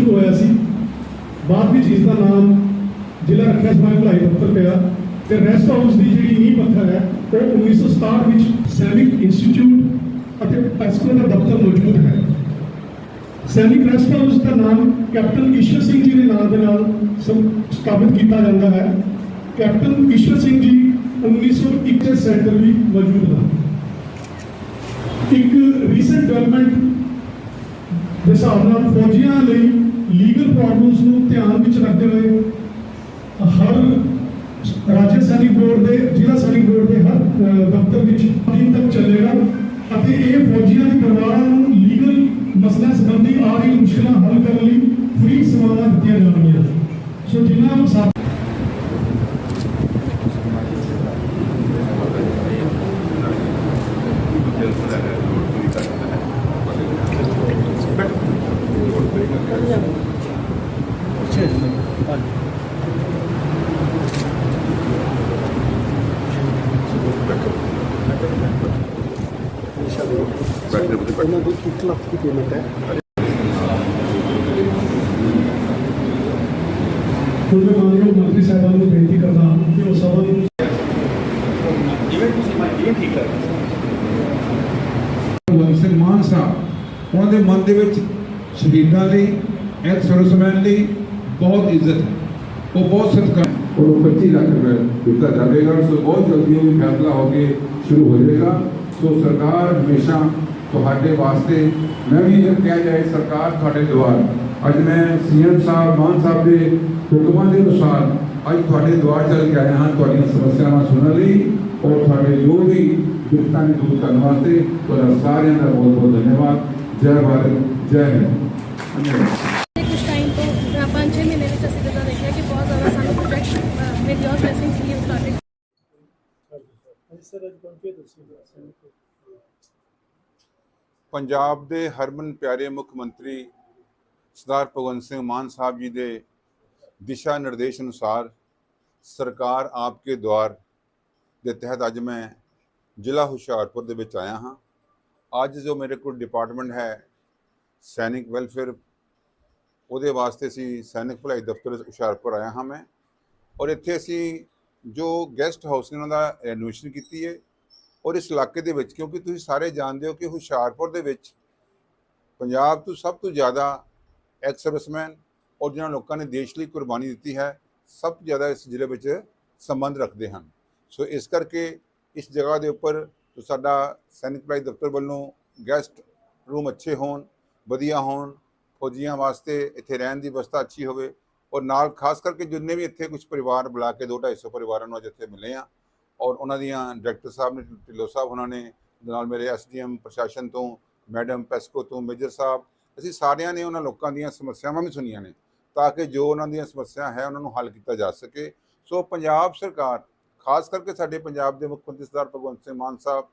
ਸ਼ੁਰੂ ਹੋਇਆ ਸੀ। ਬਾਅਦ ਵਿੱਚ ਇਸ ਦਾ ਨਾਮ ਜ਼ਿਲ੍ਹਾ ਰੱਖਿਆ ਸਮਾਜ ਭਲਾਈ ਦਫ਼ਤਰ ਪਿਆ। ਤੇ ਰੈਸਟ ਹਾਊਸ ਦੀ ਜਿਹੜੀ ਨੀਂਹ ਪੱਥਰ ਹੈ, ਉਹ 1967 ਵਿੱਚ ਸੈਨਿਕ ਇੰਸਟੀਚਿਊਟ ਅਤੇ ਪੈਸਕੋ ਦਾ ਦਫ਼ਤਰ ਮੌਜੂਦ ਹੈ। ਸੈਨਿਕ ਰੈਸਟ ਹਾਊਸ ਦਾ ਨਾਮ ਕੈਪਟਨ ਈਸ਼ਵਰ ਸਿੰਘ ਜੀ ਦੇ ਨਾਮ ਦੇ ਨਾਲ ਸਥਾਪਿਤ ਕੀਤਾ ਜਾਂਦਾ ਹੈ। ਕੈਪਟਨ ਈਸ਼ਵਰ ਸਿੰਘ ਜੀ 1921 ਦੇ ਸੈਂਟਰ ਵੀ ਮੌਜੂਦ ਹਨ। ਇੱਕ ਰੀਸੈਂਟ ਡਿਵੈਲਪਮੈਂਟ ਦੇ ਹਿਸਾਬ ਨਾਲ ਫੌਜੀਆਂ ਲਈ ਲੀਗਲ ਪ੍ਰੋਬਲਮਸ ਨੂੰ ਧਿਆਨ ਵਿੱਚ ਰੱਖਦੇ ਹੋਏ, ਹਰ ਰਾਜ ਸੈਨਿਕ ਬੋਰਡ ਦੇ, ਜ਼ਿਲ੍ਹਾ ਸੈਨਿਕ ਬੋਰਡ ਦੇ ਹਰ ਦਫ਼ਤਰ ਵਿੱਚ ਦਿਨ ਤੱਕ ਚੱਲੇਗਾ ਅਤੇ ਇਹ ਫੌਜੀਆਂ ਦੇ ਪਰਿਵਾਰਾਂ ਨੂੰ ਲੀਗਲ ਮਸਲਿਆਂ ਸੰਬੰਧੀ ਆ ਰਹੀ ਮੁਸ਼ਕਲਾਂ ਹੱਲ ਕਰਨ ਲਈ ਫ੍ਰੀ ਸੇਵਾਵਾਂ ਦਿੱਤੀਆਂ ਜਾਣਗੀਆਂ। ਸੋ ਜਿਨ੍ਹਾਂ ਨੂੰ ਸਾ ਦੀ 1 ਲੱਖ ਦੀ ਪੇਮੈਂਟ ਹੈ ਹੁਣ ਮੈਂ ਮਾਨਯੋਗ ਮੰਤਰੀ ਸਾਹਿਬਾਨ ਨੂੰ ਬੇਨਤੀ ਕਰਦਾ ਹਾਂ ਕਿ ਉਹ ਸਭਾ ਨੂੰ ਭਗਵੰਤ ਸਿੰਘ ਮਾਨ ਸਾਹਿਬ ਉਹਨਾਂ ਦੇ ਮਨ ਦੇ ਵਿੱਚ ਸ਼ਹੀਦਾਂ ਲਈ ਐਕਸ ਸਰਵਿਸਮੈਨ ਲਈ ਬਹੁਤ ਇੱਜ਼ਤ ਹੈ ਉਹ ਬਹੁਤ ਸਤਿਕਾਰ ਉਹ 25 ਲੱਖ ਰੁਪਏ ਦਿੱਤਾ ਜਾਵੇਗਾ, ਸੋ ਬਹੁਤ ਜਲਦੀ ਉਹ ਫੈਸਲਾ ਹੋ ਕੇ ਸ਼ੁਰੂ ਹੋ ਜਾਵੇਗਾ। ਸੋ ਸਰਕਾਰ ਹਮੇਸ਼ਾ ਤੁਹਾਡੇ ਵਾਸਤੇ ਮੈਂ ਵੀ ਇਹ ਕਹਿ ਜਾਏ ਸਰਕਾਰ ਤੁਹਾਡੇ ਦੁਆਰ। ਅੱਜ ਮੈਂ ਸੀਐਮ ਸਾਹਿਬ ਮਾਨ ਸਾਹਿਬ ਦੇ ਹੁਕਮਾਂ ਦੇ ਅਨੁਸਾਰ ਅੱਜ ਤੁਹਾਡੇ ਦੁਆਰ ਚੱਲ ਕੇ ਆਇਆ ਹਾਂ ਤੁਹਾਡੀਆਂ ਸਮੱਸਿਆਵਾਂ ਸੁਣਨ ਲਈ ਔਰ ਤੁਹਾਡੇ ਜੋ ਵੀ ਦਿੱਕਤਾਂ ਨੂੰ ਦੂਰ ਕਰਨ ਵਾਸਤੇ ਤੁਹਾਡਾ ਸਾਰਿਆਂ ਦਾ ਬਹੁਤ ਬਹੁਤ ਧੰਨਵਾਦ। ਜੈ ਭਾਰਤ ਜੈ ਹਿੰਦ। ਧੰਨਵਾਦ। ਕੁਝ ਟਾਈਮ ਤੋਂ ਪੰਜ ਛੇ ਮਹੀਨੇ ਵਿੱਚ ਅਸੀਂ ਜਦੋਂ ਦੇਖਿਆ ਕਿ ਬਹੁਤ ਜ਼ਿਆਦਾ ਸਾਨੂੰ ਪ੍ਰੋਜੈਕਟ ਵਿਦ ਯੋਰ ਬਲੇਸਿੰਗਸ ਵੀ ਸਟਾਰਟਡ ਸਰ ਅੱਜ ਪਹੁੰਚੇ ਤੁਸੀਂ। ਪੰਜਾਬ ਦੇ ਹਰਮਨ ਪਿਆਰੇ ਮੁੱਖ ਮੰਤਰੀ ਸਰਦਾਰ ਭਗਵੰਤ ਸਿੰਘ ਮਾਨ ਸਾਹਿਬ ਜੀ ਦੇ ਦਿਸ਼ਾ ਨਿਰਦੇਸ਼ ਅਨੁਸਾਰ ਸਰਕਾਰ ਆਪਕੇ ਦੁਆਰ ਦੇ ਤਹਿਤ ਅੱਜ ਮੈਂ ਜ਼ਿਲ੍ਹਾ ਹੁਸ਼ਿਆਰਪੁਰ ਦੇ ਵਿੱਚ ਆਇਆ ਹਾਂ। ਅੱਜ ਜੋ ਮੇਰੇ ਕੋਲ ਡਿਪਾਰਟਮੈਂਟ ਹੈ ਸੈਨਿਕ ਵੈਲਫੇਅਰ, ਉਹਦੇ ਵਾਸਤੇ ਅਸੀਂ ਸੈਨਿਕ ਭਲਾਈ ਦਫ਼ਤਰ ਹੁਸ਼ਿਆਰਪੁਰ ਆਇਆ ਹਾਂ ਮੈਂ। ਔਰ ਇੱਥੇ ਅਸੀਂ ਜੋ ਗੈਸਟ ਹਾਊਸ ਨੇ ਉਹਨਾਂ ਦਾ ਰੈਨੋਵੇਸ਼ਨ ਕੀਤੀ ਹੈ ਔਰ ਇਸ ਇਲਾਕੇ ਦੇ ਵਿੱਚ, ਕਿਉਂਕਿ ਤੁਸੀਂ ਸਾਰੇ ਜਾਣਦੇ ਹੋ ਕਿ ਹੁਸ਼ਿਆਰਪੁਰ ਦੇ ਵਿੱਚ ਪੰਜਾਬ ਤੋਂ ਸਭ ਤੋਂ ਜ਼ਿਆਦਾ ਐਕਸ ਸਰਵਿਸਮੈਨ ਔਰ ਜਿਹਨਾਂ ਲੋਕਾਂ ਨੇ ਦੇਸ਼ ਲਈ ਕੁਰਬਾਨੀ ਦਿੱਤੀ ਹੈ, ਸਭ ਤੋਂ ਜ਼ਿਆਦਾ ਇਸ ਜ਼ਿਲ੍ਹੇ ਵਿੱਚ ਸੰਬੰਧ ਰੱਖਦੇ ਹਨ। ਸੋ ਇਸ ਕਰਕੇ ਇਸ ਜਗ੍ਹਾ ਦੇ ਉੱਪਰ ਸਾਡਾ ਸੈਨਿਕ ਭਲਾਈ ਦਫ਼ਤਰ ਵੱਲੋਂ ਗੈਸਟ ਰੂਮ ਅੱਛੇ ਹੋਣ, ਵਧੀਆ ਹੋਣ, ਫੌਜੀਆਂ ਵਾਸਤੇ ਇੱਥੇ ਰਹਿਣ ਦੀ ਵਿਵਸਥਾ ਅੱਛੀ ਹੋਵੇ ਔਰ ਨਾਲ ਖਾਸ ਕਰਕੇ ਜਿੰਨੇ ਵੀ ਇੱਥੇ ਕੁਝ ਪਰਿਵਾਰ ਬੁਲਾ ਕੇ 2-250 ਪਰਿਵਾਰਾਂ ਨੂੰ ਅੱਜ ਇੱਥੇ ਮਿਲੇ ਆ ਔਰ ਉਹਨਾਂ ਦੀਆਂ ਡਾਇਰੈਕਟਰ ਸਾਹਿਬ ਨੇ, ਢਿੱਲੋਂ ਸਾਹਿਬ ਉਹਨਾਂ ਨੇ ਨਾਲ ਮੇਰੇ ਐਸਡੀਐਮ ਪ੍ਰਸ਼ਾਸਨ ਤੋਂ, ਮੈਡਮ ਪੈਸਕੋ ਤੋਂ, ਮੇਜਰ ਸਾਹਿਬ, ਅਸੀਂ ਸਾਰਿਆਂ ਨੇ ਉਹਨਾਂ ਲੋਕਾਂ ਦੀਆਂ ਸਮੱਸਿਆਵਾਂ ਵੀ ਸੁਣੀਆਂ ਨੇ, ਤਾਂ ਕਿ ਜੋ ਉਹਨਾਂ ਦੀਆਂ ਸਮੱਸਿਆ ਹੈ ਉਹਨਾਂ ਨੂੰ ਹੱਲ ਕੀਤਾ ਜਾ ਸਕੇ। ਸੋ ਪੰਜਾਬ ਸਰਕਾਰ, ਖਾਸ ਕਰਕੇ ਸਾਡੇ ਪੰਜਾਬ ਦੇ ਮੁੱਖ ਮੰਤਰੀ ਸਰਦਾਰ ਭਗਵੰਤ ਸਿੰਘ ਮਾਨ ਸਾਹਿਬ,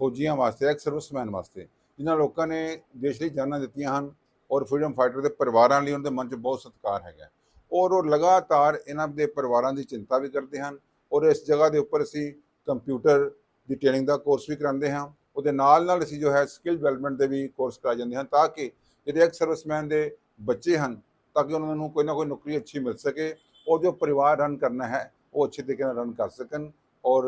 ਫੌਜੀਆਂ ਵਾਸਤੇ ਐਕਸ ਸਰਵਿਸਮੈਨ ਵਾਸਤੇ, ਜਿਨ੍ਹਾਂ ਲੋਕਾਂ ਨੇ ਦੇਸ਼ ਲਈ ਜਾਨਾਂ ਦਿੱਤੀਆਂ ਹਨ ਔਰ ਫਰੀडम ਫਾਈਟਰ ਦੇ ਪਰਿਵਾਰਾਂ ਲਈ ਉਹਨਾਂ ਦੇ ਮਨ 'ਚ ਬਹੁਤ ਸਤਿਕਾਰ ਹੈਗਾ। ਔਰ ਉਹ ਲਗਾਤਾਰ ਇਹਨਾਂ ਦੇ ਪਰਿਵਾਰਾਂ ਦੀ ਚਿੰਤਾ ਵੀ ਕਰਦੇ ਹਨ ਔਰ ਇਸ ਜਗ੍ਹਾ ਦੇ ਉੱਪਰ ਅਸੀਂ ਕੰਪਿਊਟਰ ਦੀ ਟ੍ਰੇਨਿੰਗ ਦਾ ਕੋਰਸ ਵੀ ਕਰਾਉਂਦੇ ਹਾਂ। ਉਹਦੇ ਨਾਲ ਨਾਲ ਅਸੀਂ ਜੋ ਹੈ ਸਕਿੱਲ ਡਿਵੈਲਪਮੈਂਟ ਦੇ ਵੀ ਕੋਰਸ ਕਰਾਏ ਜਾਂਦੇ ਹਨ ਤਾਂ ਕਿ ਜਿਹੜੇ ਐਕਸ ਸਰਵਿਸਮੈਨ ਦੇ ਬੱਚੇ ਹਨ ਤਾਂ ਕਿ ਉਹਨਾਂ ਨੂੰ ਕੋਈ ਨਾ ਕੋਈ ਨੌਕਰੀ ਅੱਛੀ ਮਿਲ ਸਕੇ ਔਰ ਜੋ ਪਰਿਵਾਰ ਰਨ ਕਰਨਾ ਹੈ ਉਹ ਅੱਛੇ ਤਰੀਕੇ ਨਾਲ ਰਨ ਕਰ ਸਕਣ। ਔਰ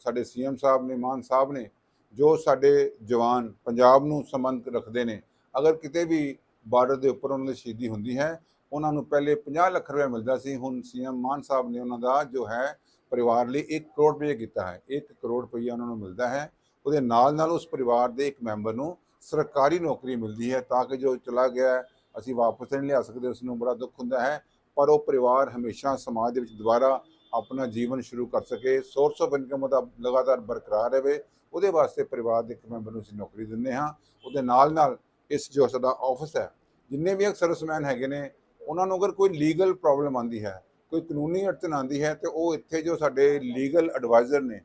ਸਾਡੇ ਸੀਐਮ ਸਾਹਿਬ ਨੇ, ਮਾਨ ਸਾਹਿਬ ਨੇ ਜੋ ਸਾਡੇ ਜਵਾਨ ਪੰਜਾਬ ਨੂੰ ਸੰਬੰਧ ਰੱਖਦੇ ਨੇ, ਅਗਰ ਕਿਤੇ ਵੀ ਬਾਰਡਰ ਦੇ ਉੱਪਰ ਉਹਨਾਂ ਦੀ ਸ਼ਹੀਦੀ ਹੁੰਦੀ ਹੈ, ਉਹਨਾਂ ਨੂੰ ਪਹਿਲੇ 50 ਲੱਖ ਰੁਪਏ ਮਿਲਦਾ ਸੀ। ਹੁਣ ਸੀਐਮ ਮਾਨ ਸਾਹਿਬ ਨੇ ਉਹਨਾਂ ਦਾ ਜੋ ਹੈ ਪਰਿਵਾਰ ਲਈ 1 ਕਰੋੜ ਰੁਪਏ ਕੀਤਾ ਹੈ। 1 ਕਰੋੜ ਰੁਪਏ ਉਹਨਾਂ ਨੂੰ ਮਿਲਦਾ ਹੈ। ਉਹਦੇ ਨਾਲ ਨਾਲ ਉਸ ਪਰਿਵਾਰ ਦੇ ਇੱਕ ਮੈਂਬਰ ਨੂੰ ਸਰਕਾਰੀ ਨੌਕਰੀ ਮਿਲਦੀ ਹੈ ਤਾਂ ਕਿ ਜੋ ਚਲਾ ਗਿਆ ਅਸੀਂ ਵਾਪਸ ਨਹੀਂ ਲਿਆ ਸਕਦੇ, ਉਸ ਨੂੰ ਬੜਾ ਦੁੱਖ ਹੁੰਦਾ ਹੈ। ਪਰ ਉਹ ਪਰਿਵਾਰ ਹਮੇਸ਼ਾ ਸਮਾਜ ਦੇ ਵਿੱਚ ਦੁਬਾਰਾ ਆਪਣਾ ਜੀਵਨ ਸ਼ੁਰੂ ਕਰ ਸਕੇ ਸੋਰਸ ਆਫ ਇਨਕਮ ਉਹਦਾ ਲਗਾਤਾਰ ਬਰਕਰਾਰ ਰਹੇ। ਉਹਦੇ ਵਾਸਤੇ ਪਰਿਵਾਰ ਦੇ ਇੱਕ ਮੈਂਬਰ ਨੂੰ ਅਸੀਂ ਨੌਕਰੀ ਦਿੰਦੇ ਹਾਂ। ਉਹਦੇ ਨਾਲ ਨਾਲ ਇਸ ਜੋ ਸਾਡਾ ਆਫਿਸ ਹੈ, ਜਿੰਨੇ ਵੀ ਸਰਵਿਸਮੈਨ ਹੈਗੇ ਨੇ, ਉਹਨਾਂ ਨੂੰ ਅਗਰ ਕੋਈ ਲੀਗਲ ਪ੍ਰੋਬਲਮ ਆਂਦੀ ਹੈ ਕੋਈ ਕਾਨੂੰਨੀ ਅੜਚਨ ਆਂਦੀ ਹੈ ਤੇ ਉਹ ਇੱਥੇ ਜੋ ਸਾਡੇ ਲੀਗਲ ਐਡਵਾਈਜ਼ਰ ਨੇ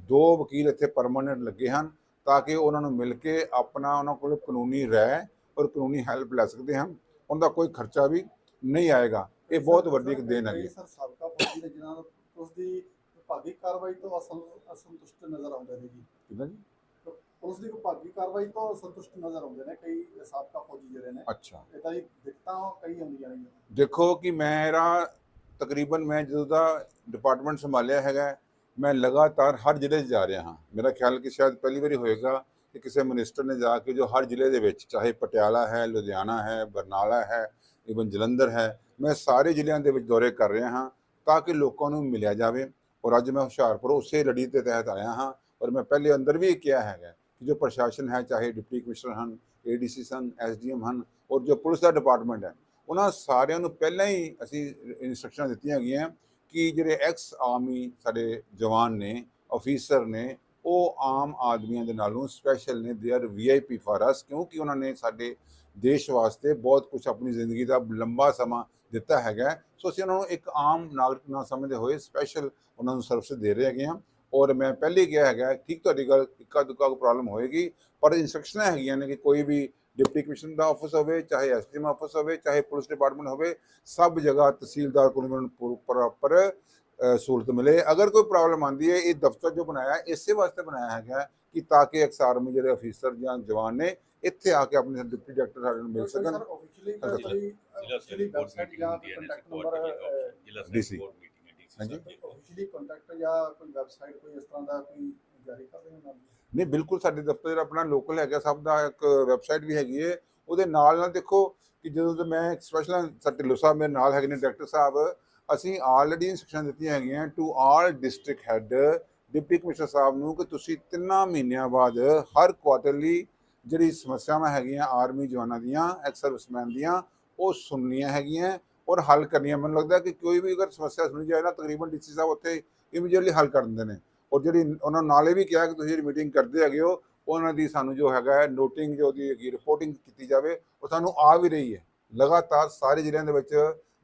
ਦੋ ਵਕੀਲ ਇੱਥੇ ਪਰਮਾਨੈਂਟ ਲੱਗੇ ਹਨ ਤਾਂ ਕਿ ਉਹਨਾਂ ਨੂੰ ਮਿਲ ਕੇ ਆਪਣਾ ਉਹਨਾਂ ਕੋਲ ਕਾਨੂੰਨੀ ਰਾਏ ਔਰ ਕਾਨੂੰਨੀ ਹੈਲਪ ਲੈ ਸਕਦੇ ਹਨ ਉਹਨਾਂ ਦਾ ਕੋਈ ਖਰਚਾ ਵੀ ਨਹੀਂ ਆਏਗਾ। ਇਹ ਬਹੁਤ ਵੱਡੀ ਇੱਕ ਦੇਣ ਹੈਗੀ ਸਰ ਸਾਬਕਾ ਫੌਜੀ ਨੇ ਜਿਨ੍ਹਾਂ ਉਸ ਦੀ ਵਿਭਾਗੀ ਕਾਰਵਾਈ ਤੋਂ ਅਸੰ- ਅਸੰਤੁਸ਼ਟ ਨਜ਼ਰ ਆਉਂਦੇ ਨੇ ਜੀ। ਕਿਦਾਂ ਜੀ? ਪੁਲਿਸ ਦੀ ਵਿਭਾਗੀ ਕਾਰਵਾਈ ਤੋਂ ਸੰਤੁਸ਼ਟ ਨਜ਼ਰ ਆਉਂਦੇ ਨੇ ਕਈ ਸਾਬਕਾ ਫੌਜੀ ਜਿਹੜੇ ਨੇ। ਅੱਛਾ। ਇਹ ਤਾਂ ਜੀ ਦਿੱਕਤਾਂ ਕਈ ਹੁੰਦੀਆਂ ਨੇ ਦੇਖੋ ਕਿ ਮੇਰਾ ਤਕਰੀਬਨ ਮੈਂ ਜਦੋਂ ਦਾ ਡਿਪਾਰਟਮੈਂਟ ਸੰਭਾਲਿਆ ਹੈਗਾ, ਮੈਂ ਲਗਾਤਾਰ ਹਰ ਜ਼ਿਲ੍ਹੇ 'ਚ ਜਾ ਰਿਹਾ ਹਾਂ। ਮੇਰਾ ਖਿਆਲ ਕਿ ਸ਼ਾਇਦ ਪਹਿਲੀ ਵਾਰੀ ਹੋਏਗਾ ਕਿ ਕਿਸੇ ਮਿਨਿਸਟਰ ਨੇ ਜਾ ਕੇ ਜੋ ਹਰ ਜ਼ਿਲ੍ਹੇ ਦੇ ਵਿੱਚ, ਚਾਹੇ ਪਟਿਆਲਾ ਹੈ, ਲੁਧਿਆਣਾ ਹੈ, ਬਰਨਾਲਾ ਹੈ ਇਵਨ ਜਲੰਧਰ ਹੈ, ਮੈਂ ਸਾਰੇ ਜ਼ਿਲ੍ਹਿਆਂ ਦੇ ਵਿੱਚ ਦੌਰੇ ਕਰ ਰਿਹਾ ਹਾਂ ਤਾਂ ਕਿ ਲੋਕਾਂ ਨੂੰ ਮਿਲਿਆ ਜਾਵੇ ਔਰ ਅੱਜ ਮੈਂ ਹੁਸ਼ਿਆਰਪੁਰ ਉਸੇ ਲੜੀ ਦੇ ਤਹਿਤ ਆਇਆ ਹਾਂ ਔਰ ਮੈਂ ਪਹਿਲੇ ਅੰਦਰ ਵੀ ਕਿਹਾ ਹੈਗਾ ਕਿ ਜੋ ਪ੍ਰਸ਼ਾਸਨ ਹੈ, ਚਾਹੇ ਡਿਪਟੀ ਕਮਿਸ਼ਨਰ ਹਨ ਏਡੀਸੀ ਹਨ ਐਸਡੀਐਮ ਹਨ ਔਰ ਜੋ ਪੁਲਿਸ ਦਾ ਡਿਪਾਰਟਮੈਂਟ ਹੈ ਉਹਨਾਂ ਸਾਰਿਆਂ ਨੂੰ ਪਹਿਲਾਂ ਹੀ ਅਸੀਂ ਇਨਸਟਰਕਸ਼ਨਾਂ ਦਿੱਤੀਆਂ ਗਈਆਂ ਕਿ ਜਿਹੜੇ ਐਕਸ ਆਰਮੀ ਸਾਡੇ ਜਵਾਨ ਨੇ ਅਫੀਸਰ ਨੇ, ਉਹ ਆਮ ਆਦਮੀਆਂ ਦੇ ਨਾਲੋਂ ਸਪੈਸ਼ਲ ਨੇ ਦੇ ਆਰ ਵੀਆਈਪੀ ਫਾਰ ਅਸ ਕਿਉਂਕਿ ਉਹਨਾਂ ਨੇ ਸਾਡੇ ਦੇਸ਼ ਵਾਸਤੇ ਬਹੁਤ ਕੁਝ ਆਪਣੀ ਜ਼ਿੰਦਗੀ ਦਾ ਲੰਬਾ ਸਮਾਂ ਦਿੱਤਾ ਹੈਗਾ ਸੋ ਅਸੀਂ ਉਹਨਾਂ ਨੂੰ ਇੱਕ ਆਮ ਨਾਗਰਿਕ ਨਾਲ ਸਮਝਦੇ ਹੋਏ ਸਪੈਸ਼ਲ ਉਹਨਾਂ ਨੂੰ ਸਰਵਿਸ ਦੇ ਰਹੇ ਹੈਗੇ ਹਾਂ। ਔਰ ਮੈਂ ਪਹਿਲੇ ਕਿਹਾ ਹੈਗਾ ਠੀਕ ਤੁਹਾਡੀ ਗੱਲ ਇੱਕਾ ਦੁੱਕਾ ਕੋਈ ਪ੍ਰੋਬਲਮ ਹੋਏਗੀ ਪਰ ਇਨਸਟਰਕਸ਼ਨਾਂ ਹੈਗੀਆਂ ਨੇ ਕਿ ਕੋਈ ਵੀ ਡਿਪਟੀ ਕਮਿਸ਼ਨਰ ਦਾ ਆਫਿਸ ਹੋਵੇ ਚਾਹੇ ਐਸਡੀਐਮ ਆਫਿਸ ਹੋਵੇ ਚਾਹੇ ਪੁਲਿਸ ਡਿਪਾਰਟਮੈਂਟ ਹੋਵੇ ਸਭ ਜਗ੍ਹਾ ਤਹਿਸੀਲਦਾਰ ਕੋਲ ਪ੍ਰੋਪਰ ਸਹੂਲਤ ਮਿਲੇ। ਅਗਰ ਕੋਈ ਪ੍ਰੋਬਲਮ ਆਂਦੀ ਹੈ ਇਹ ਦਫ਼ਤਰ ਜੋ ਬਣਾਇਆ ਹੈ, ਇਸੇ ਵਾਸਤੇ ਬਣਾਇਆ ਹੈਗਾ ਕਿ ਤਾਂ ਕਿ ਅਕਸਰ ਆਰਮੀ ਜਿਹੜੇ ਅਫੀਸਰ ਜਾਂ ਜਵਾਨ ਨੇ ਇੱਥੇ ਆ ਕੇ ਆਪਣੇ ਡਿਪਟੀ ਡਾਇਰੈਕਟਰ ਸਾਡੇ ਨੂੰ ਮਿਲ ਸਕਣ। ਜ਼ਿਲ੍ਹਾ ਸੈਕਟਰ ਵੈਬਸਾਈਟ ਜਾਂ ਕੰਟੈਕਟ ਸਪੋਰਟ ਨੰਬਰ ਜ਼ਿਲ੍ਹਾ ਸੈਕਟਰ ਹਾਂਜੀ। ਆਫੀਸ਼ੀਅਲੀ ਕੰਟੈਕਟ ਜਾਂ ਕੋਈ ਵੈਬਸਾਈਟ ਕੋਈ ਇਸ ਤਰ੍ਹਾਂ ਦਾ ਕੋਈ ਜਾਰੀ ਕਰ ਰਹੇ ਹੋ ਨਾਲ? ਨਹੀਂ ਬਿਲਕੁਲ ਸਾਡੇ ਦਫ਼ਤਰ ਜਿਹੜਾ ਆਪਣਾ ਲੋਕਲ ਹੈਗਾ ਸਭ ਦਾ ਇੱਕ ਵੈਬਸਾਈਟ ਵੀ ਹੈਗੀ ਹੈ ਉਹਦੇ ਨਾਲ ਨਾਲ ਦੇਖੋ ਕਿ ਜਦੋਂ ਤੋਂ ਮੈਂ ਸਪੈਸ਼ਲ ਸਰ ਢਿੱਲੋਂ ਸਾਹਿਬ ਮੇਰੇ ਨਾਲ ਹੈਗੇ ਨੇ ਡਾਇਰੈਕਟਰ ਸਾਹਿਬ ਅਸੀਂ ਆਲਰੇਡੀ ਇਨਸਟਰਕਸ਼ਨ ਦਿੱਤੀਆਂ ਹੈਗੀਆਂ to all district head deputy commissioner ਸਾਹਿਬ ਨੂੰ ਕਿ ਤੁਸੀਂ ਤਿੰਨਾਂ ਮਹੀਨਿਆਂ ਬਾਅਦ ਹਰ ਕੁਆਟਰਲੀ ਜਿਹੜੀ ਸਮੱਸਿਆਵਾਂ ਹੈਗੀਆਂ ਆਰਮੀ ਜਵਾਨਾਂ ਦੀਆਂ ਐਕਸ ਸਰਵਿਸਮੈਨ ਦੀਆਂ ਉਹ ਸੁਣਨੀਆਂ ਹੈਗੀਆਂ। ਔਰ ਹੱਲ ਕਰਨੀਆਂ ਮੈਨੂੰ ਲੱਗਦਾ ਕਿ ਕੋਈ ਵੀ ਅਗਰ ਸਮੱਸਿਆ ਸੁਣੀ ਜਾਏ ਨਾ, ਤਕਰੀਬਨ ਡੀਸੀ ਸਾਹਿਬ ਉੱਥੇ ਇਮੀਡੀਏਟਲੀ ਹੱਲ ਕਰ ਦਿੰਦੇ ਨੇ। ਔਰ ਜਿਹੜੀ ਉਹਨਾਂ ਨੂੰ ਨਾਲੇ ਵੀ ਕਿਹਾ ਕਿ ਤੁਸੀਂ ਜਿਹੜੀ ਮੀਟਿੰਗ ਕਰਦੇ ਹੈਗੇ ਹੋ, ਉਹਨਾਂ ਦੀ ਸਾਨੂੰ ਜੋ ਹੈਗਾ ਨੋਟਿੰਗ ਜੋ ਦੀ ਹੈਗੀ ਰਿਪੋਰਟਿੰਗ ਕੀਤੀ ਜਾਵੇ, ਉਹ ਸਾਨੂੰ ਆ ਵੀ ਰਹੀ ਹੈ। ਲਗਾਤਾਰ ਸਾਰੇ ਜ਼ਿਲ੍ਹਿਆਂ ਦੇ ਵਿੱਚ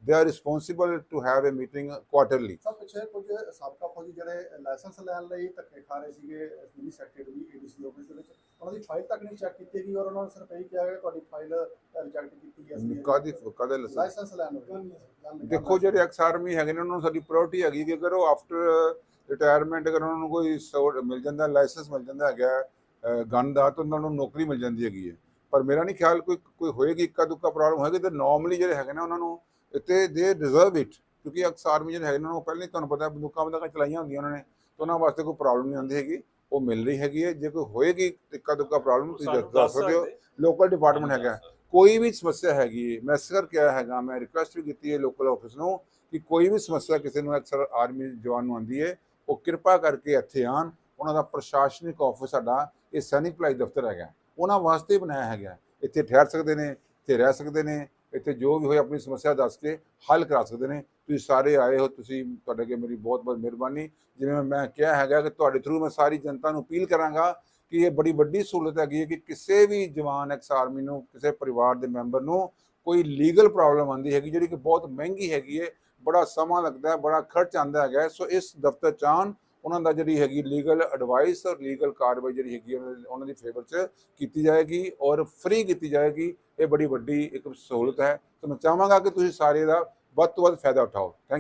they are responsible to have a meeting quarterly ਸਭ ਪਿੱਛੇ ਕੁਝ ਸਾਬਕਾ ਫੌਜੀ ਜਿਹੜੇ ਲਾਇਸੈਂਸ ਲੈਣ ਲਈ ਧੱਕੇ ਖਾ ਰਹੇ ਸੀਗੇ ਮਿਨੀ ਸੈਕਟਰੀ ਏਡੀਸੀ ਆਫਿਸ ਦੇ ਵਿੱਚ ਉਹਨਾਂ ਦੀ ਫਾਈਲ ਤੱਕ ਨਹੀਂ ਚੈੱਕ ਕੀਤੀ ਗਈ ਔਰ ਉਹਨਾਂ ਨੂੰ ਸਿਰਫ ਇਹ ਕਿਹਾ ਗਿਆ ਤੁਹਾਡੀ ਫਾਈਲ ਰਿਜੈਕਟ ਕੀਤੀ ਗਈ ਹੈ ਕਾਦੀ ਕਾਦੇ ਲਾਇਸੈਂਸ? ਲੈਣ ਨੂੰ ਦੇਖੋ ਜਿਹੜੇ ਐਕਸ ਆਰਮੀ ਹੈਗੇ ਨੇ ਉਹਨਾਂ ਨੂੰ ਸਾਡੀ ਪ੍ਰਾਇੋਰਟੀ ਹੈਗੀ ਕਿ ਅਗਰ ਉਹ ਆਫਟਰ ਰਿਟਾਇਰਮੈਂਟ ਅਗਰ ਉਹਨਾਂ ਨੂੰ ਕੋਈ ਮਿਲ ਜਾਂਦਾ ਲਾਇਸੈਂਸ ਮਿਲ ਜਾਂਦਾ ਹੈਗਾ ਗਨ ਦਾ ਤਾਂ ਉਹਨਾਂ ਨੂੰ ਨੌਕਰੀ ਮਿਲ ਜਾਂਦੀ ਹੈਗੀ ਹੈ। ਪਰ ਮੇਰਾ ਨਹੀਂ ਖਿਆਲ ਕੋਈ ਕੋਈ ਹੋਏਗੀ ਇੱਕਾ ਦੁੱਕਾ ਪ੍ਰੋਬਲਮ ਹੋਏਗੀ ਤੇ ਨਾਰਮਲੀ ਜਿਹੜੇ ਹੈਗੇ ਨੇ ਉਹਨਾਂ ਨੂੰ ਤੇ ਦੇ ਡਿਜ਼ਰਵ ਇਟ ਕਿਉਂਕਿ ਅਕਸ ਆਰਮੀ ਜਿਹੜੇ ਹੈਗੇ ਨੇ ਉਹਨਾਂ ਨੂੰ ਪਹਿਲਾਂ ਹੀ ਤੁਹਾਨੂੰ ਪਤਾ ਬੰਦੂਕਾਂ ਬੰਦੂਕਾਂ ਚਲਾਈਆਂ ਹੁੰਦੀਆਂ ਉਹਨਾਂ ਨੇ ਤਾਂ ਉਹਨਾਂ ਵਾਸਤੇ ਕੋਈ ਪ੍ਰੋਬਲਮ ਨਹੀਂ ਆਉਂਦੀ ਹੈਗੀ ਉਹ ਮਿਲ ਰਹੀ ਹੈਗੀ ਹੈ। ਜੇ ਕੋਈ ਹੋਏਗੀ ਇੱਕਾ ਦੁੱਕਾ ਪ੍ਰੋਬਲਮ ਤੁਸੀਂ ਦੱਸ- ਸਕਦੇ ਹੋ ਲੋਕਲ ਡਿਪਾਰਟਮੈਂਟ ਹੈਗਾ। ਕੋਈ ਵੀ ਸਮੱਸਿਆ ਹੈਗੀ ਹੈ, ਮੈਂ ਅਕਸਰ ਕਿਹਾ ਹੈਗਾ ਮੈਂ ਰਿਕੁਐਸਟ ਵੀ ਕੀਤੀ ਹੈ ਲੋਕਲ ਆਫਿਸ ਨੂੰ ਕਿ ਕੋਈ ਵੀ ਸਮੱਸਿਆ ਕਿਸੇ ਨੂੰ ਅਕਸਰ ਆਰਮੀ ਜਵਾਨ ਨੂੰ ਆਉਂਦੀ ਹੈ ਉਹ ਕਿਰਪਾ ਕਰਕੇ ਇੱਥੇ ਆਣ ਉਹਨਾਂ ਦਾ ਪ੍ਰਸ਼ਾਸਨਿਕ ਆਫਿਸ ਸਾਡਾ ਇਹ ਸੈਨਿਕ ਭਲਾਈ ਦਫ਼ਤਰ ਹੈਗਾ। ਉਹਨਾਂ ਵਾਸਤੇ ਬਣਾਇਆ ਹੈਗਾ। ਇੱਥੇ ਠਹਿਰ ਸਕਦੇ ਨੇ ਇੱਥੇ ਰਹਿ ਸਕਦੇ ਨੇ ਇੱਥੇ ਜੋ ਵੀ ਹੋਏ ਆਪਣੀ ਸਮੱਸਿਆ ਦੱਸ ਕੇ ਹੱਲ ਕਰਾ ਸਕਦੇ ਨੇ। ਤੁਸੀਂ ਸਾਰੇ ਆਏ ਹੋ, ਤੁਸੀਂ ਤੁਹਾਡੇ ਅੱਗੇ ਮੇਰੀ ਬਹੁਤ ਬਹੁਤ ਮਿਹਰਬਾਨੀ। ਜਿਵੇਂ ਮੈਂ ਕਿਹਾ ਹੈਗਾ ਕਿ ਤੁਹਾਡੇ ਥਰੂ ਮੈਂ ਸਾਰੀ ਜਨਤਾ ਨੂੰ ਅਪੀਲ ਕਰਾਂਗਾ ਕਿ ਇਹ ਬੜੀ ਵੱਡੀ ਸਹੂਲਤ ਹੈਗੀ ਹੈ ਕਿ ਕਿਸੇ ਵੀ ਜਵਾਨ ਐਕਸ ਆਰਮੀ ਨੂੰ, ਕਿਸੇ ਪਰਿਵਾਰ ਦੇ ਮੈਂਬਰ ਨੂੰ ਕੋਈ ਲੀਗਲ ਪ੍ਰੋਬਲਮ ਆਉਂਦੀ ਹੈਗੀ, ਜਿਹੜੀ ਕਿ ਬਹੁਤ ਮਹਿੰਗੀ ਹੈਗੀ ਹੈ, ਬੜਾ ਸਮਾਂ ਲੱਗਦਾ ਹੈ, ਬੜਾ ਖਰਚ ਆਉਂਦਾ ਹੈਗਾ ਸੋ ਇਸ ਦਫ਼ਤਰ ਚ ਆਉਣ ਉਹਨਾਂ ਦਾ ਜਿਹੜੀ ਹੈਗੀ ਲੀਗਲ ਐਡਵਾਈਸ ਔਰ ਲੀਗਲ ਕਾਰਵਾਈ ਜਿਹੜੀ ਹੈਗੀ ਉਹਨਾਂ ਦੀ- ਉਹਨਾਂ ਦੀ ਫੇਵਰ ਚ ਕੀਤੀ ਜਾਏਗੀ ਔਰ ਫ੍ਰੀ ਕੀਤੀ ਜਾਏਗੀ। ਇਹ ਬੜੀ ਵੱਡੀ ਇੱਕ ਸਹੂਲਤ ਹੈ। ਸੋ ਮੈਂ ਚਾਹਾਂਗਾ ਕਿ ਤੁਸੀਂ ਸਾਰੇ ਦਾ ਵੱਧ ਤੋਂ ਵੱਧ ਫਾਇਦਾ ਉਠਾਓ। ਥੈਂਕ